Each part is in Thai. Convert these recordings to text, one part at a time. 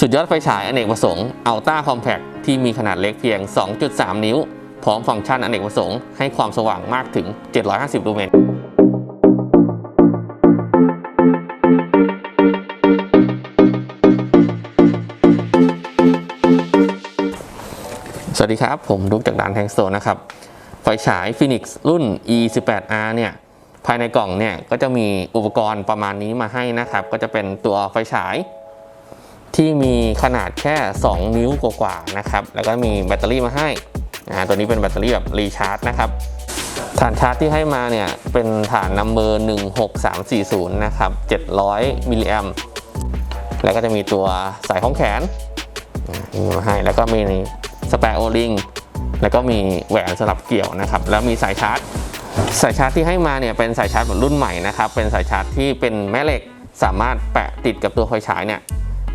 สุดยอดไฟฉายอเนกประสงค์ Ultra Compact ที่มีขนาดเล็กเพียง 2.3 นิ้ว พร้อมฟังก์ชันอเนกประสงค์ให้ความสว่างมากถึง 750 ลูเมนสวัสดีครับ ผมดุกจากดานแทงโซนะครับ ไฟฉาย Phoenix รุ่น E18R เนี่ยภายในกล่องเนี่ยก็จะมีอุปกรณ์ประมาณนี้มาให้นะครับ ก็จะเป็นตัวไฟฉาย ที่มีขนาดแค่ 2 นิ้วกว่าๆนะครับ แล้วก็มีแบตเตอรี่มาให้นะตัวนี้เป็นแบตเตอรี่แบบรีชาร์จนะครับ ฐานชาร์จที่ให้มาเนี่ยเป็นฐานนัมเบอร์16340 นะครับ 700 มิลลิแอมแล้วก็จะมีตัวสายของแขนอ่ามีมาให้ แล้วก็มีสแปร์โอลิง แล้วก็มีแหวนสลับเกี่ยวนะครับ แล้วมีสายชาร์จ สายชาร์จที่ให้มาเนี่ยเป็นสายชาร์จแบบรุ่นใหม่นะครับ เป็นสายชาร์จที่เป็นแม่เหล็กสามารถแปะติดกับตัวไฟฉายเนี่ย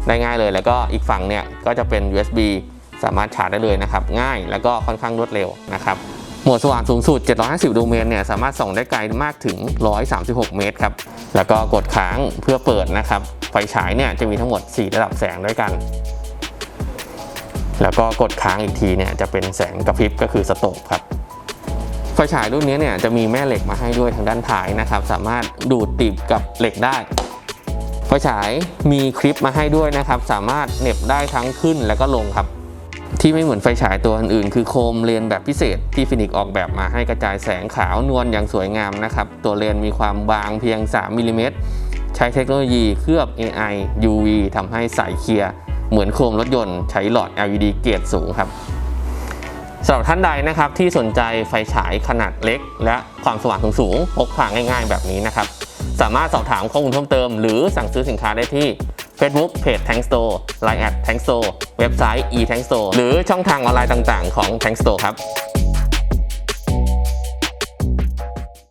ได้ง่ายเลย แล้วก็อีกฝั่งเนี่ยก็จะเป็น USB สามารถชาร์จได้เลยนะครับ ง่ายแล้วก็ค่อนข้างรวดเร็วนะครับโหมดสว่างสูงสุด 750 ดูเมนเนี่ยสามารถส่องได้ไกลมากถึง 136 เมตรครับ แล้วก็กดค้างเพื่อเปิดนะครับ ไฟฉายเนี่ยจะมีทั้งหมด 4 ระดับแสงด้วยกัน แล้วก็กดค้างอีกทีเนี่ยจะเป็นแสงกระพริบก็คือสโตปครับ ไฟฉายรุ่นนี้เนี่ยจะมีแม่เหล็กมาให้ด้วยทางด้านท้ายนะครับ สามารถดูดติดกับเหล็กได้ ไฟฉายมีคลิปมาให้ด้วยนะครับ สามารถเน็บได้ทั้งขึ้นแล้วก็ลงครับ ที่ไม่เหมือนไฟฉายตัวอื่นๆคือโคมเลนแบบพิเศษที่ฟินิกออกแบบมาให้กระจายแสงขาวนวลอย่างสวยงามนะครับ ตัวเลนมีความบางเพียง 3มิลลิเมตรใช้เทคโนโลยีเคลือบ AI UV ทำให้ใสเคลียร์เหมือนโคมรถยนต์ใช้หลอด LED เกรดสูงครับสำหรับท่านใดนะครับที่สนใจไฟฉายขนาดเล็ก และความสว่างสูงๆพกพาง่ายๆแบบนี้นะครับ สามารถสอบถามข้อมูลเพิ่มเติม หรือสั่งซื้อสินค้าได้ที่ Facebook เพจ Tank Store Line at Tank Store เว็บไซต์ e Tank Store หรือช่องทางออนไลน์ต่างๆ ของ Tank Store ครับ